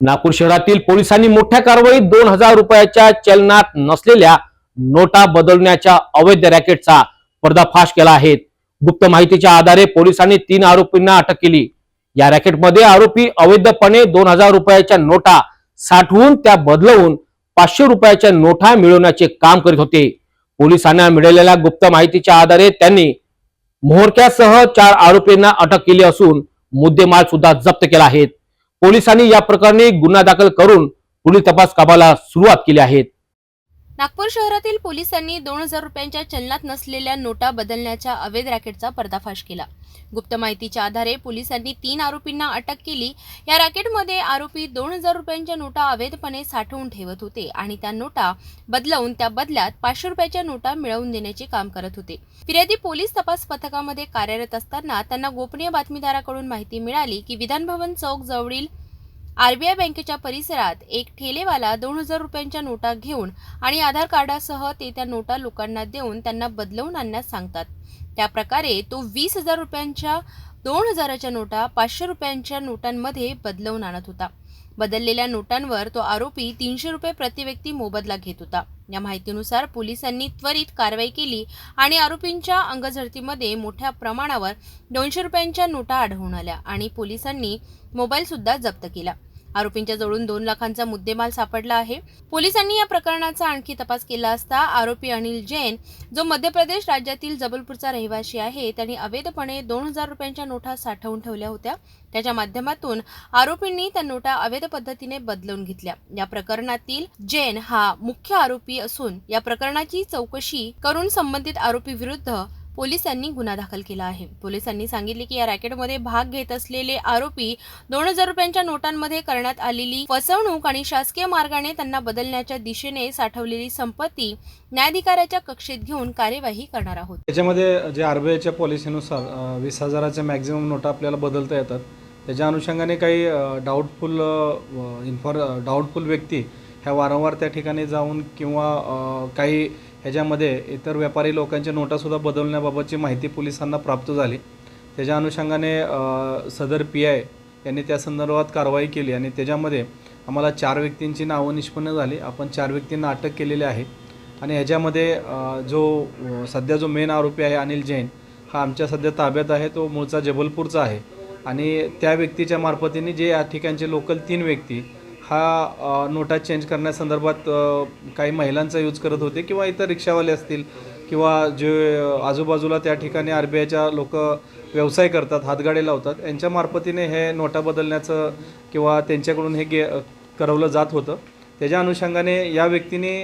नागपूर शहरातील पोलिसांनी मोठ्या कारवाईत दोन हजार रुपयाच्या चलनात नसलेल्या नोटा बदलण्याच्या अवैध रॅकेटचा पर्दाफाश केला आहे. गुप्त माहितीच्या आधारे पोलिसांनी तीन आरोपींना अटक केली. या रॅकेटमध्ये आरोपी अवैधपणे दोन हजार रुपयाच्या नोटा साठवून त्या बदलवून पाचशे रुपयाच्या नोटा मिळवण्याचे काम करीत होते. पोलिसांना मिळालेल्या गुप्त माहितीच्या आधारे त्यांनी मोहरक्यासह चार आरोपींना अटक केली असून मुद्देमाल सुद्धा जप्त केला आहे. पोलिसांनी या प्रकरणी गुन्हा दाखल करून पुढील तपास कामाला सुरुवात केली आहे. नागपूर शहरातील पोलिसांनी दोन हजार रुपयांच्या चलनात नसलेल्या नोटा बदलण्याच्या अवैध रॅकेटचा पर्दाफाश केला. गुप्त माहितीच्या आधारे पोलिसांनी तीन आरोपींना अटक केली. या रॅकेटमध्ये आरोपी दोन हजार रुपयांच्या नोटा अवैधपणे साठवून ठेवत होते आणि त्या नोटा बदलवून त्या बदल्यात पाचशे रुपयाच्या नोटा मिळवून देण्याचे काम करत होते. फिर्यादी पोलीस तपास पथकामध्ये कार्यरत असताना त्यांना गोपनीय बातमीदाराकडून माहिती मिळाली की विधानभवन चौक जवळील आरबीआय बँकेच्या परिसरात एक ठेलेवाला दोन हजार रुपयांच्या नोटा घेऊन आणि आधार कार्डासह ते त्या नोटा लोकांना देऊन त्यांना बदलवून आणण्यास सांगतात. त्या प्रकारे तो वीस हजार रुपयांच्या दोन हजाराच्या नोटा पाचशे रुपयांच्या नोटांमध्ये बदलवून आणत होता. बदललेल्या नोटांवर तो आरोपी तीनशे रुपये प्रतिव्यक्ती मोबदला घेत होता. या माहितीनुसार पोलिसांनी त्वरित कारवाई केली आणि आरोपींच्या अंगझडतीमध्ये मोठ्या प्रमाणावर दोनशे रुपयांच्या नोटा आढळून आल्या आणि पोलिसांनी मोबाईल सुद्धा जप्त केला. आरोपींच्या जवळून दोन लाखांचा मुद्देमाल सापडला आहे. पोलिसांनी या प्रकरणाचा आणखी तपास केला असता आरोपी अनिल जैन जो मध्य प्रदेश राज्यातील जबलपूरचा रहिवासी आहे त्यांनी अवैधपणे दोन हजार रुपयांच्या नोटा साठवून ठेवल्या होत्या. त्याच्या माध्यमातून आरोपींनी त्या नोटा अवैध पद्धतीने बदलवून घेतल्या. या प्रकरणातील जैन हा मुख्य आरोपी असून या प्रकरणाची चौकशी करून संबंधित आरोपी विरुद्ध पोलिसांनी गुन्हा दाखल केला आहे. पोलिसांनी सांगितले की या रॅकेटमध्ये भाग घेत असलेले आरोपी दोन हजार रुपयांच्या नोटांमध्ये करण्यात आलेली फसवणूक आणि शासकीय मार्गाने त्यांना बदलण्याच्या दिशेने साठवलेली संपत्ती न्यायाधिकाऱ्याच्या कक्षेत घेऊन कार्यवाही करणार आहोत. त्याच्यामध्ये जे आरबीआयच्या पॉलिसीनुसार वीस हजाराच्या मॅक्झिमम नोटा आपल्याला बदलता येतात. त्याच्या अनुषंगाने काही डाऊटफुल इन्फॉर डाऊटफुल व्यक्ती ह्या वारंवार त्या ठिकाणी जाऊन किंवा काही ह्याच्यामध्ये इतर व्यापारी लोकांच्या नोटासुद्धा बदलण्याबाबतची माहिती पोलिसांना प्राप्त झाली. त्याच्या अनुषंगाने सदर पी आय यांनी त्या संदर्भात कारवाई केली आणि त्याच्यामध्ये आम्हाला चार व्यक्तींची नावं निष्पन्न झाली. आपण चार व्यक्तींना अटक केलेली आहे. आणि ह्याच्यामध्ये जो सध्या जो मेन आरोपी आहे अनिल जैन हा आमच्या सध्या ताब्यात आहे. तो मूळचा जबलपूरचा आहे. आणि त्या व्यक्तीच्या मार्फतीने जे या ठिकाणचे लोकल तीन व्यक्ती हा नोटा चेंज करण्यासंदर्भात काही महिलांचा यूज करत होते किंवा इतर रिक्षावाले असतील किंवा जे आजूबाजूला त्या ठिकाणी आर बी आयच्या लोक व्यवसाय करतात हातगाडे लावतात यांच्या मार्फतीने हे नोटा बदलण्याचं किंवा त्यांच्याकडून हे गे करवलं जात होतं. त्याच्या अनुषंगाने या व्यक्तीने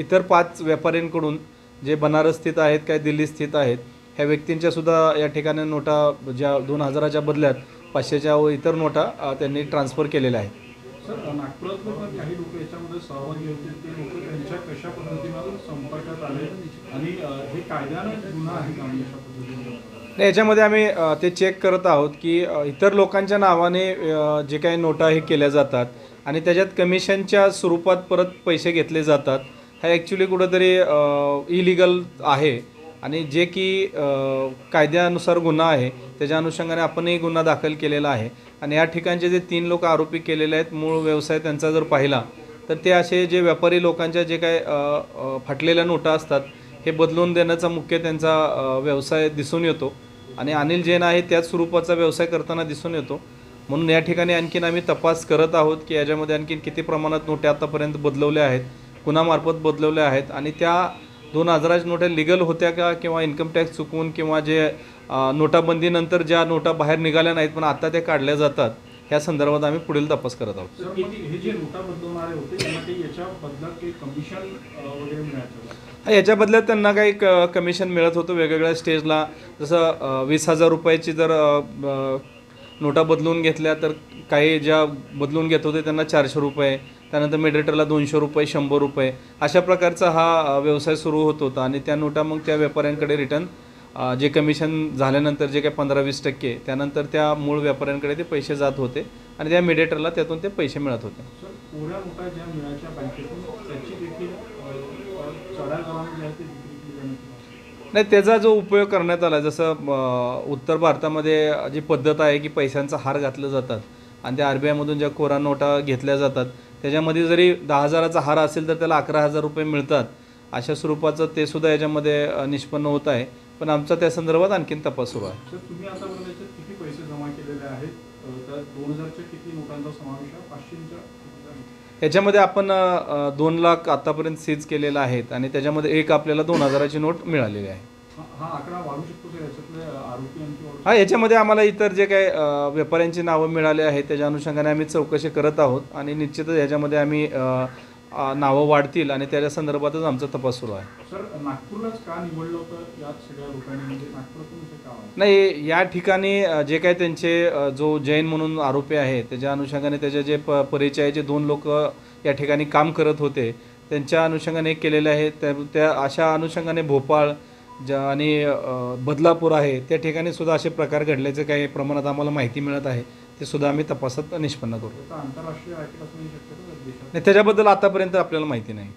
इतर पाच व्यापाऱ्यांकडून जे बनारस स्थित आहेत काय दिल्ली स्थित आहेत ह्या व्यक्तींच्यासुद्धा या ठिकाणी नोटा ज्या दोन हजाराच्या बदल्यात पाचशेच्या व इतर नोटा त्यांनी ट्रान्सफर केलेल्या आहेत. सर नागपुरातले पण काही लोक याच्यामध्ये सहभागी होते ते लोक त्यांच्या कशा पद्धतीनं संपर्कात आले आणि हे कायद्यानं गुन्हा आहे का म्हणजे अशा पद्धतीने? नाही याच्यामध्ये आम्ही ते चेक करत आहोत की इतर लोकांच्या नावाने जे काही नोटा हे केल्या जातात आणि त्याच्यात कमिशनच्या स्वरूपात परत पैसे घेतले जातात. हा ॲक्च्युली कुठंतरी इलिगल आहे. आणि जे की कायद्यानुसार गुन्हा आहे त्याच्या अनुषंगाने आपणही गुन्हा दाखल केलेला आहे. आणि या ठिकाणचे जे तीन लोक आरोपी केलेले आहेत मूळ व्यवसाय त्यांचा जर पाहिला तर ते असे जे व्यापारी लोकांच्या जे काय फाटलेल्या नोटा असतात हे बदलून देण्याचा मुख्य त्यांचा व्यवसाय दिसून येतो. आणि अनिल जैन आहे त्याच स्वरूपाचा व्यवसाय करताना दिसून येतो. म्हणून या ठिकाणी आणखीन आम्ही तपास करत आहोत की याच्यामध्ये आणखीन किती प्रमाणात नोट्या आतापर्यंत बदलवल्या आहेत कुणामार्फत बदलवल्या आहेत. आणि त्या दोन हजाराच्या नोटा लिगल होत्या का? किंवा इन्कम टॅक्स चुकवून किंवा जे नोटाबंदीनंतर ज्या नोटा बाहेर निघाल्या नाहीत पण आता त्या काढल्या जातात ह्या संदर्भात आम्ही पुढील तपास करत आहोत. हे जे नोटा होते याच्या बदल्यात काही कमिशन वगैरे मिळायचं का? याच्या बदल्यात त्यांना काही क कमिशन मिळत होतं वेगवेगळ्या स्टेजला जसं वीस हजार रुपयाची जर नोटा बदलून घेतल्या तर काही ज्या बदलून घेत होते त्यांना चारशे रुपये त्यानंतर मिडिएटरला दोनशे रुपये शंभर रुपये. अशा प्रकारचा हा व्यवसाय सुरू होत होता आणि त्या नोटा मग त्या व्यापाऱ्यांकडे रिटर्न जे कमिशन झाल्यानंतर जे काही पंधरा वीस टक्के त्यानंतर त्या मूळ व्यापाऱ्यांकडे ते पैसे जात होते आणि त्या मिडेटरला त्यातून ते पैसे मिळत होते. सर नाही त्याचा जो उपयोग करण्यात आला जसं उत्तर भारतामध्ये जी पद्धत आहे की पैशांचा हार घातलं जातात आणि त्या आर बी आयमधून ज्या कोरा नोटा घेतल्या जातात त्याच्यामध्ये जरी दहा हजाराचा हार असेल तर त्याला अकरा हजार रुपये मिळतात. अशा स्वरूपाचं ते सुद्धा याच्यामध्ये निष्पन्न होत आहे. पण आमचा त्या संदर्भात आणखीन तपास सुरू आहे. तुम्ही आतापर्यंत किती पैसे जमा केलेले आहेत? दोन हजारच्या किती नोटांचा समावेश आहे? पाचशेच्या आहे? याच्यामध्ये आपण अ, दोन लाख आतापर्यंत सीज केलेला आहेत आणि त्याच्यामध्ये एक आपल्याला दोन हजाराची नोट मिळालेली आहे. हा हा आकडा वाढू शकतो सर याच्यातले अ, आरोपी आणखी वाढू हा याच्यामध्ये आम्हाला इतर जे काही अ, व्यापाऱ्यांची नावं मिळाली आहेत त्याच्या अनुषंगाने आम्ही चौकशी करत आहोत आणि निश्चितच याच्यामध्ये आम्ही अ, नावं वाढतील आणि त्याच्या संदर्भातच आमचा तपास सुरू आहे. सर नागपूरलाच का निवडलं होतं? या सगळ्या लोकांनी म्हणजे नागपुरातून का? नाही या ठिकाणी अ, जे काही त्यांचे अ, जो जैन म्हणून आरोपी आहे त्याच्या अनुषंगाने त्याचे जे प परिचयाचे दोन लोक या ठिकाणी काम करत होते त्यांच्या अनुषंगाने केलेले आहे. त्या त्या अशा अनुषंगाने भोपाळ ज्या आणि बदलापूर आहे त्या ठिकाणी सुद्धा असे प्रकार घडल्याचे काही प्रमाणात आम्हाला माहिती मिळत आहे. ते सुद्धा आम्ही तपासात निष्पन्न करू. आंतरराष्ट्रीय नाही त्याच्याबद्दल आतापर्यंत आपल्याला माहिती नाही.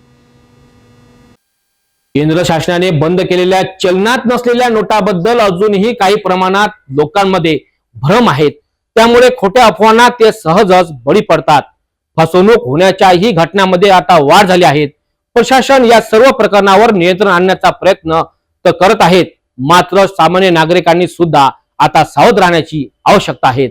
केंद्र शासनाने बंद केलेल्या चलनात नसलेल्या नोटाबद्दल अजूनही काही प्रमाणात लोकांमध्ये भ्रम आहेत. त्यामुळे खोट्या अफवांना ते सहजच बळी पडतात. फसवणूक होण्याच्याही घटनांमध्ये आता वाढ झाली आहे. प्रशासन या सर्व प्रकरणावर नियंत्रण आणण्याचा प्रयत्न तर करत आहेत. मात्र सामान्य नागरिकांनी सुद्धा आता सावध राहण्याची आवश्यकता आहे.